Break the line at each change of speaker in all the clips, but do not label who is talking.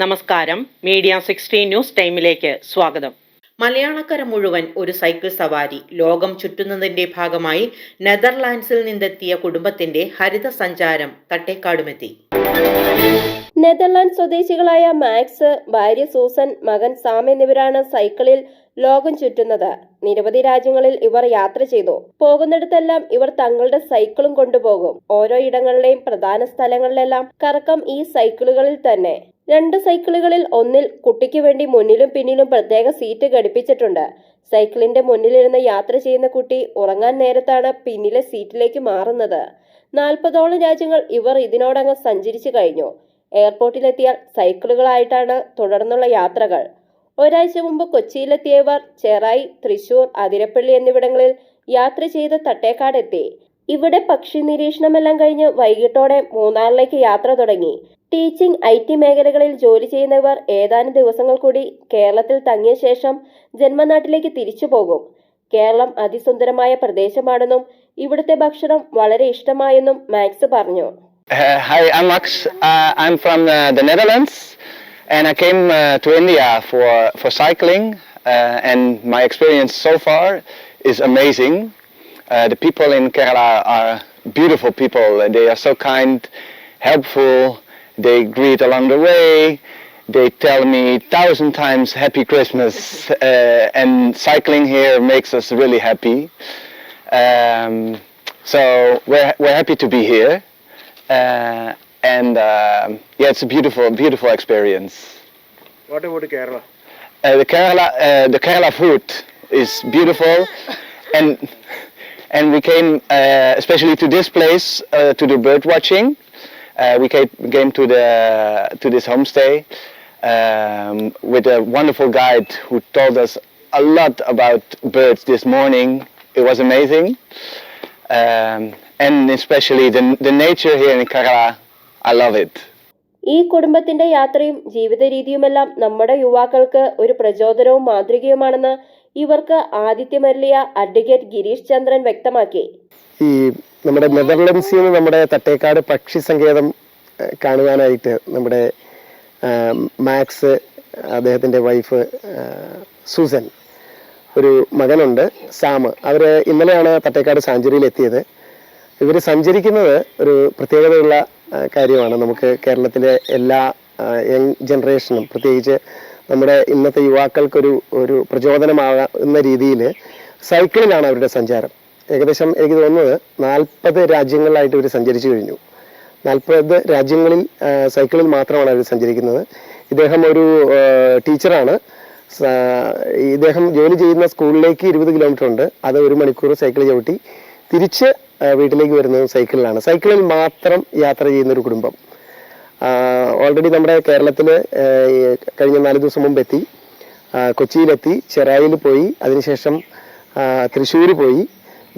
നമസ്കാരം. Media sixteen news ടൈമിലേക്ക് സ്വാഗതം. മലയാളക്കര മുഴുവൻ ഒരു സൈക്കിൾ സവാരി. ലോകം ചുറ്റുന്നതിന്റെ ഭാഗമായി നെതർലാൻഡ്സിൽ നിന്നെത്തിയ കുടുംബത്തിന്റെ ഹരിത സഞ്ചാരം തട്ടേക്കാടുമെത്തി.
നെതർലാൻഡ് സ്വദേശികളായ മാക്സ് ഭാര്യ സൂസൻ മകൻ സാം എന്നിവരാണ് സൈക്കിളിൽ ലോകം ചുറ്റുന്നത്. നിരവധി രാജ്യങ്ങളിൽ ഇവർ യാത്ര ചെയ്തു. പോകുന്നിടത്തെല്ലാം ഇവർ തങ്ങളുടെ സൈക്കിളും കൊണ്ടുപോകും. ഓരോ ഇടങ്ങളിലെയും പ്രധാന സ്ഥലങ്ങളിലെല്ലാം കറക്കം ഈ സൈക്കിളുകളിൽ തന്നെ. രണ്ട് സൈക്കിളുകളിൽ ഒന്നിൽ കുട്ടിക്ക് വേണ്ടി മുന്നിലും പിന്നിലും പ്രത്യേക സീറ്റ് ഘടിപ്പിച്ചിട്ടുണ്ട്. സൈക്കിളിന്റെ മുന്നിലിരുന്ന് യാത്ര ചെയ്യുന്ന കുട്ടി ഉറങ്ങാൻ നേരത്താണ് പിന്നിലെ സീറ്റിലേക്ക് മാറുന്നത്. നാൽപ്പതോളം രാജ്യങ്ങൾ ഇവർ ഇതിനോടകം സഞ്ചരിച്ചു കഴിഞ്ഞു. എയർപോർട്ടിലെത്തിയാൽ സൈക്കിളുകളായിട്ടാണ് തുടർന്നുള്ള യാത്രകൾ. ഒരാഴ്ച മുമ്പ് കൊച്ചിയിലെത്തിയവർ ചെറായി തൃശൂർ അതിരപ്പള്ളി എന്നിവിടങ്ങളിൽ യാത്ര ചെയ്ത് തട്ടേക്കാടെത്തി. ഇവിടെ പക്ഷി നിരീക്ഷണമെല്ലാം കഴിഞ്ഞ് വൈകിട്ടോടെ മൂന്നാറിലേക്ക് യാത്ര തുടങ്ങി. ടീച്ചിങ് ഐ ടി മേഖലകളിൽ ജോലി ചെയ്യുന്നവർ ഏതാനും ദിവസങ്ങൾ കൂടി കേരളത്തിൽ തങ്ങിയ ശേഷം ജന്മനാട്ടിലേക്ക് തിരിച്ചു പോകും കേരളം അതിസുന്ദരമായ പ്രദേശമാണെന്നും ഇവിടുത്തെ ഭക്ഷണം വളരെ ഇഷ്ടമായെന്നും മാക്സ് പറഞ്ഞു
Uh, hi, I'm Max. Uh, I'm from uh, the Netherlands, and I came uh, to India for for cycling. Uh, and my experience so far is amazing. Uh, the people in Kerala are beautiful people. And They are so kind, helpful. They greet along the way. They tell me thousand times Happy Christmas. Uh, and cycling here makes us really happy. Um, so we're we're happy to be here. Uh, and uh, yeah, it's a beautiful, beautiful experience.
What about Kerala?
Uh, the Kerala, uh, the Kerala food is beautiful, and and we came uh, especially to this place uh, to do bird watching. Uh, we came, came to the to this homestay um, with a wonderful guide who told us a lot about birds this morning. It was amazing, um, and especially the the nature here in Kerala. I love it.
ഈ കുടുംബത്തിന്റെ യാത്രയും ജീവിത രീതിയുമെല്ലാം നമ്മുടെ യുവാക്കൾക്ക് ഒരു പ്രചോദനവും മാതൃകയുമാണെന്ന് ഇവർക്ക് ആതിഥ്യമരളിയ advocate Girish ചന്ദ്രൻ വ്യക്തമാക്കി.
ഈ നമ്മുടെ നെതർലൻഡ്സിൽ നിന്ന് നമ്മുടെ തട്ടേക്കാട് പക്ഷി സങ്കേതം കാണുവാനായിട്ട് നമ്മുടെ മാക്സ് അദ്ദേഹത്തിന്റെ വൈഫ് സൂസൻ ഒരു മകനുണ്ട് സാം. അവർ ഇന്നലെയാണ് തട്ടേക്കാട് സാഞ്ചുറിയിൽ എത്തിയത്. ഇവർ സഞ്ചരിക്കുന്നത് ഒരു പ്രത്യേകതയുള്ള കാര്യമാണ്. നമുക്ക് കേരളത്തിലെ എല്ലാ യങ് ജനറേഷനും പ്രത്യേകിച്ച് നമ്മുടെ ഇന്നത്തെ യുവാക്കൾക്കൊരു ഒരു പ്രചോദനമാകുന്ന രീതിയിൽ സൈക്കിളിലാണ് അവരുടെ സഞ്ചാരം. ഏകദേശം എനിക്ക് തോന്നുന്നത് നാൽപ്പത് രാജ്യങ്ങളിലായിട്ട് ഇവർ സഞ്ചരിച്ചു കഴിഞ്ഞു. നാൽപ്പത് രാജ്യങ്ങളിൽ സൈക്കിളിൽ മാത്രമാണ് അവർ സഞ്ചരിക്കുന്നത്. ഇദ്ദേഹം ഒരു ടീച്ചറാണ്. ഇദ്ദേഹം ജോലി ചെയ്യുന്ന സ്കൂളിലേക്ക് ഇരുപത് കിലോമീറ്റർ ഉണ്ട്. അത് ഒരു മണിക്കൂർ സൈക്കിൾ ചവിട്ടി തിരിച്ച് വീട്ടിലേക്ക് വരുന്നത് സൈക്കിളിലാണ്. സൈക്കിളിൽ മാത്രം യാത്ര ചെയ്യുന്ന ഒരു കുടുംബം. ഓൾറെഡി നമ്മുടെ കേരളത്തിൽ കഴിഞ്ഞ നാല് ദിവസം മുമ്പ് എത്തി. കൊച്ചിയിലെത്തി ചെറായിൽ പോയി അതിനുശേഷം തൃശ്ശൂർ പോയി.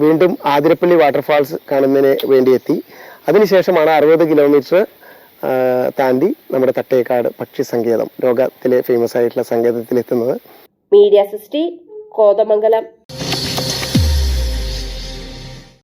വീണ്ടും ആതിരപ്പള്ളി വാട്ടർഫാൾസ് കാണുന്നതിന് വേണ്ടി എത്തി. അതിനുശേഷമാണ് അറുപത് കിലോമീറ്റർ താണ്ടി നമ്മുടെ തട്ടേക്കാട് പക്ഷി സങ്കേതം ലോകത്തിലെ ഫേമസ് ആയിട്ടുള്ള സങ്കേതത്തിൽ എത്തുന്നത്
മീഡിയ സിസ്റ്റി കോതമംഗലം